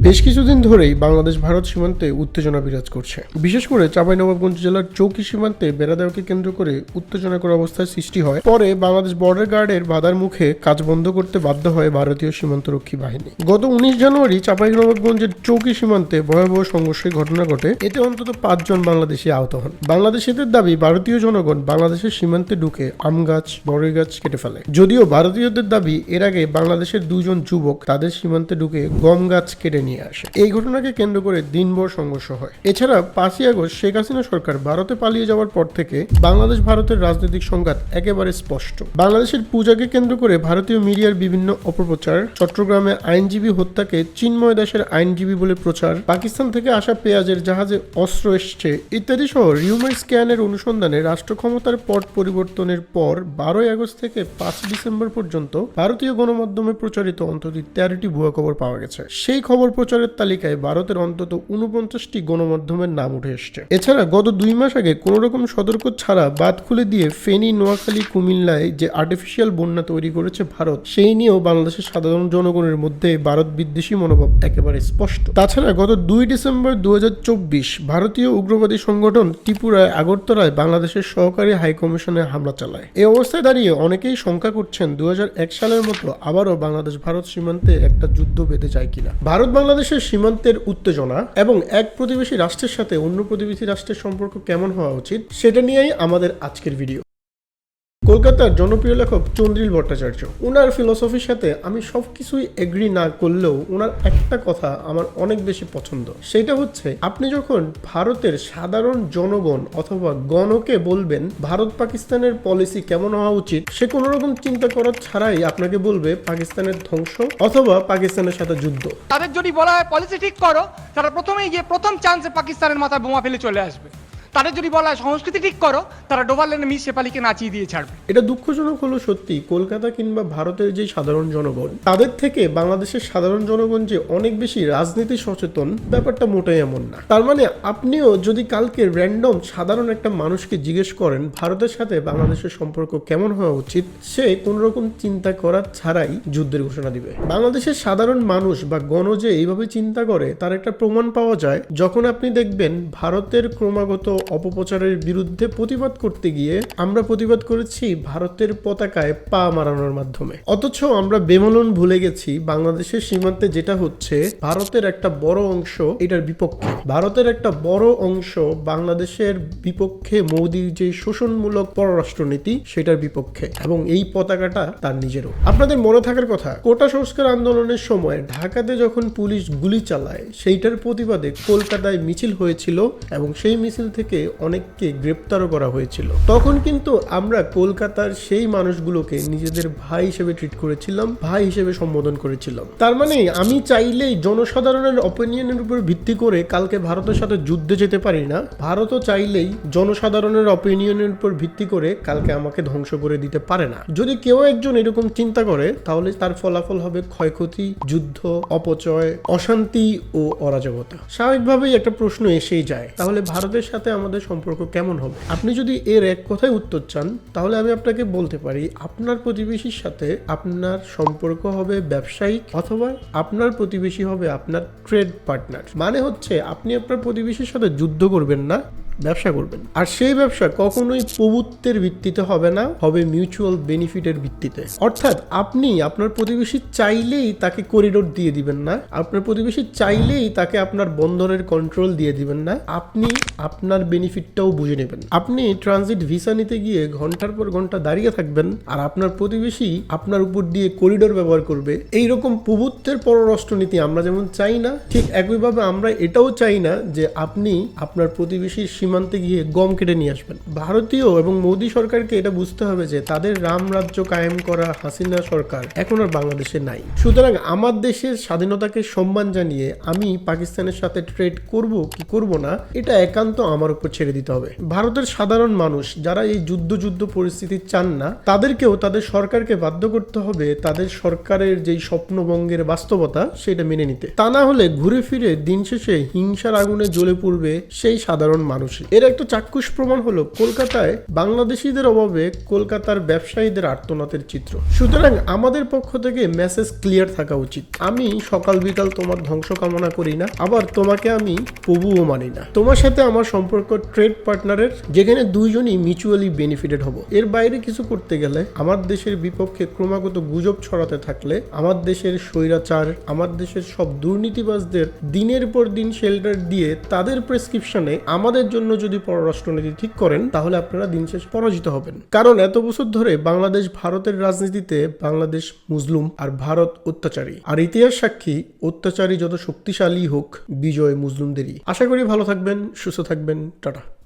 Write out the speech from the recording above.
বেশ কিছুদিন ধরেই বাংলাদেশ ভারত সীমান্তে উত্তেজনা বিরাজ করছে। বিশেষ করে চাঁপাইনবাবগঞ্জ জেলার চৌকি সীমান্তে বেড়া দেওয়াকে কেন্দ্র করে উত্তেজনাকর অবস্থার সৃষ্টি হয়। পরে বাংলাদেশ বর্ডার গার্ডের বাধার মুখে কাজ বন্ধ করতে বাধ্য হয় ভারতীয় সীমান্তরক্ষী বাহিনী। গত উনিশ জানুয়ারি চাঁপাইনবাবগঞ্জের চৌকি সীমান্তে ভয়াবহ সংঘর্ষের ঘটনা ঘটে। এতে অন্তত পাঁচজন বাংলাদেশি আহত হন। বাংলাদেশিদের দাবি, ভারতীয় জনগণ বাংলাদেশের সীমান্তে ঢুকে আম গাছ, বড়ই গাছ কেটে ফেলে। যদিও ভারতীয়দের দাবি, এর আগে বাংলাদেশের দুজন যুবক তাদের সীমান্তে ঢুকে গম গাছ কেটে নিয়ে আসে। এই ঘটনাকে কেন্দ্র করে দিনভর সংঘর্ষ হয়। এছাড়া পাঁচই আগস্ট শেখ হাসিনা সরকার ভারতে পালিয়ে যাওয়ার পর থেকে বাংলাদেশ ভারতের রাজনৈতিক সংঘাত একেবারে স্পষ্ট। বাংলাদেশের পূজাকে কেন্দ্র করে ভারতীয় মিডিয়ার বিভিন্ন অপপ্রচার, চট্টগ্রামে আইনজীবী হত্যাকে চিন্ময় দেশের আইনজীবী বলে প্রচার, পাকিস্তান থেকে আসা পেঁয়াজের জাহাজে অস্ত্র এসছে ইত্যাদি সহ রিউমার স্ক্যানের অনুসন্ধানে রাষ্ট্র ক্ষমতার পট পরিবর্তনের পর বারোই আগস্ট থেকে পাঁচ ডিসেম্বর পর্যন্ত ভারতীয় গণমাধ্যমে প্রচারিত অন্তত তেরোটি ভুয়া খবর পাওয়া গেছে। সেই খবর প্রচারের তালিকায় ভারতের অন্তত উনপঞ্চাশটি গণমাধ্যমের নাম উঠে এসছে। এছাড়া গত দুই মাস আগে কোন রকম সতর্ক ছাড়া বাদ খুলে দিয়ে ফেনী, নোয়াখালী, কুমিল্লায় যে আর্টিফিশিয়াল বন্যা তৈরি করেছে ভারত, সেই নিয়েও বাংলাদেশের সাধারণ জনগণের মধ্যে ভারত বিদ্বেষী মনোভাব একেবারে স্পষ্ট। তাছাড়া গত দুই ডিসেম্বর দু হাজার চব্বিশ ভারতীয় উগ্রবাদী সংগঠন ত্রিপুরায় আগরতলায় বাংলাদেশের সহকারী হাইকমিশনে হামলা চালায়। এই অবস্থায় দাঁড়িয়ে অনেকেই শঙ্কা করছেন দুই হাজার এক সালের মতো আবারও বাংলাদেশ ভারত সীমান্তে একটা যুদ্ধ বেঁধে যায় কিনা। ভারত বাংলাদেশের সীমান্তের উত্তেজনা এবং এক প্রতিবেশী রাষ্ট্রের সাথে অন্য প্রতিবেশী রাষ্ট্রের সম্পর্ক কেমন হওয়া উচিত, সেটা নিয়েই আমাদের আজকের ভিডিও কলকাতার জনপ্রিয় লেখক চন্দ্রিল ভট্টাচার্য। ওনার ফিলোসফির সাথে আমি সব কিছুই এগ্রি না করলেও ওনার একটা কথা আমার অনেক বেশি পছন্দ। সেটা হচ্ছে, আপনি যখন ভারতের সাধারণ জনগণ অথবা গণকে বলবেন, ভারত পাকিস্তানের পলিসি কেমন হওয়া উচিত, সে কোনো রকম চিন্তা করার ছাড়াই আপনাকে বলবে পাকিস্তানের ধ্বংস অথবা পাকিস্তানের সাথে যুদ্ধ। তাদের যদি বলা হয় পলিসি ঠিক করো, তারা প্রথমেই গিয়ে প্রথম চান্সে পাকিস্তানের মাথায় বোমা ফেলে চলে আসবে। তাদের যদি বলা হয় সংস্কৃতি ঠিক করো, তারা ডোভারল্যান্ডে মিস শেপালিকে নাচিয়ে দিয়ে ছাড়বে। এটা দুঃখজনক হলো সত্যি, কলকাতা কিংবা ভারতের যে সাধারণ জনগণ, তাদের থেকে বাংলাদেশের সাধারণ জনগণ যে অনেক বেশি রাজনীতি সচেতন, ব্যাপারটা মোটেই এমন না। তার মানে আপনিও যদি কালকে র্যান্ডম সাধারণ একটা মানুষকে জিজ্ঞেস করেন, ভারতের সাথে বাংলাদেশের সম্পর্ক কেমন হওয়া উচিত, সে কোন রকম চিন্তা করার ছাড়াই যুদ্ধের ঘোষণা দিবে। বাংলাদেশের সাধারণ মানুষ বা গণ যে এইভাবে চিন্তা করে, তার একটা প্রমাণ পাওয়া যায়, যখন আপনি দেখবেন ভারতের ক্রমাগত অপপ্রচারের বিরুদ্ধে প্রতিবাদ করতে গিয়ে আমরা প্রতিবাদ করেছি ভারতের পতাকায় পা মারানোর মাধ্যমে। অথচ আমরা বেমলন ভুলে গেছি বাংলাদেশের সীমান্তে যেটা হচ্ছে, ভারতের একটা বড় অংশ এটার বিপক্ষে। ভারতের একটা বড় অংশ বাংলাদেশের বিপক্ষে মোদির যে শোষণমূলক পররাষ্ট্রনীতি, সেটার বিপক্ষে। এবং এই পতাকাটা তার নিজেরও। আপনাদের মনে থাকার কথা, কোটা সংস্কার আন্দোলনের সময় ঢাকাতে যখন পুলিশ গুলি চালায়, সেইটার প্রতিবাদে কলকাতায় মিছিল হয়েছিল এবং সেই মিছিল থেকে অনেককে গ্রেপ্তারও করা হয়েছিল। তখন কিন্তু আমরা কলকাতার সেই মানুষগুলোকে নিজেদের ভাই হিসেবে ট্রিট করেছিলাম, ভাই হিসেবে সম্বোধন করেছিলাম। তার মানে আমি চাইলেই জনসাধারণের অপিনিয়নের উপর ভিত্তি করে কালকে ভারতের সাথে যুদ্ধে যেতে পারি না। ভারতও চাইলেই জনসাধারণের অপিনিয়নের উপর ভিত্তি করে কালকে আমাকে ধ্বংস করে দিতে পারে না। যদি কেউ একজন এরকম চিন্তা করে, তাহলে তার ফলাফল হবে ক্ষয়ক্ষতি, যুদ্ধ, অপচয়, অশান্তি ও অরাজকতা। স্বাভাবিকভাবেই একটা প্রশ্ন এসেই যায়, তাহলে ভারতের সাথে আমাদের সম্পর্ক কেমন হবে? আপনি যদি এর এক কথায় উত্তর চান, তাহলে আমি আপনাকে বলতে পারি, আপনার প্রতিবেশীর সাথে আপনার সম্পর্ক হবে ব্যবসায়িক অথবা আপনার প্রতিবেশী হবে আপনার ট্রেড পার্টনার মানে হচ্ছে, আপনি আপনার প্রতিবেশীর সাথে যুদ্ধ করবেন না ব্যবসা করবেন। আর সেই ব্যবসা কখনোই প্রভুত্বের ভিত্তিতে হবে না, হবে মিউচুয়াল বেনিফিটের ভিত্তিতে। অর্থাৎ আপনি আপনার প্রতিবেশী চাইলেই তাকে করিডোর দিয়ে দিবেন না, আপনার প্রতিবেশী চাইলেই তাকে আপনার বন্দরের কন্ট্রোল দিয়ে দিবেন না, আপনি আপনার বেনিফিটটাও বুঝে নেবেন। আপনি ট্রানজিট ভিসা নিতে গিয়ে ঘণ্টার পর ঘণ্টা দাঁড়িয়ে থাকবেন আর আপনার প্রতিবেশী আপনার উপর দিয়ে করিডোর ব্যবহার করবে। এই রকম প্রভুত্বের পররাষ্ট্রনীতি আমরা যেমন চাই না, ঠিক একইভাবে আমরা এটাও চাই না যে আপনি আপনার প্রতিবেশীর সীমান্তে গিয়ে গম কেটে নিয়ে আসবেন। ভারতীয় এবং মোদী সরকারকে এটা বুঝতে হবে যে তাদের রাম রাজ্য কায়েম করা হাসিনা সরকার এখন আর বাংলাদেশে নাই। সুতরাং আমার দেশের স্বাধীনতাকে সম্মান জানিয়ে আমি পাকিস্তানের সাথে ট্রেড করব কি করব না, এটা একান্ত আমার উপর ছেড়ে দিতে হবে। ভারতের সাধারণ মানুষ যারা এই যুদ্ধ যুদ্ধ পরিস্থিতি চান না, তাদেরকেও তাদের সরকারকে বাধ্য করতে হবে তাদের সরকারের যেই স্বপ্নবঙ্গের বাস্তবতা সেটা মেনে নিতে। তা না হলে ঘুরে ফিরে দিন শেষে হিংসার আগুনে জ্বলে পড়বে সেই সাধারণ মানুষ। এর একটা চাক্ষুষ প্রমাণ হলো কলকাতায় বাংলাদেশিদের অভাবে কলকাতার ব্যবসায়ীদের আর্তনাতের চিত্র। সুতরাং আমাদের পক্ষ থেকে মেসেজ ক্লিয়ার থাকা উচিত। আমি সকাল বিকাল তোমার ধ্বংস কামনা করি না, আবার তোমাকে আমি প্রভুও মানি না। তোমার সাথে আমার সম্পর্ক ট্রেড পার্টনারের যেখানে দুইজনই মিউচুয়ালি বেনিফিটেড হব। এর বাইরে কিছু করতে গেলে আমার দেশের বিপক্ষে ক্রমাগত গুজব ছড়াতে থাকলে আমার দেশের স্বৈরাচার, আমার দেশের সব দুর্নীতিবাজদের দিনের পর দিন শেল্টার দিয়ে তাদের প্রেসক্রিপশনে আমাদের জন্য যদি পররাষ্ট্রনীতি ঠিক করেন, তাহলে আপনারা দিন শেষ পরাজিত হবেন। কারণ এত বছর ধরে বাংলাদেশ ভারতের রাজনীতিতে বাংলাদেশ মুসলুম আর ভারত অত্যাচারী। আর ইতিহাস সাক্ষী, অত্যাচারী যত শক্তিশালী হোক, বিজয় মুসলুমদেরই। আশা করি ভালো থাকবেন, সুস্থ থাকবেন, টাটা।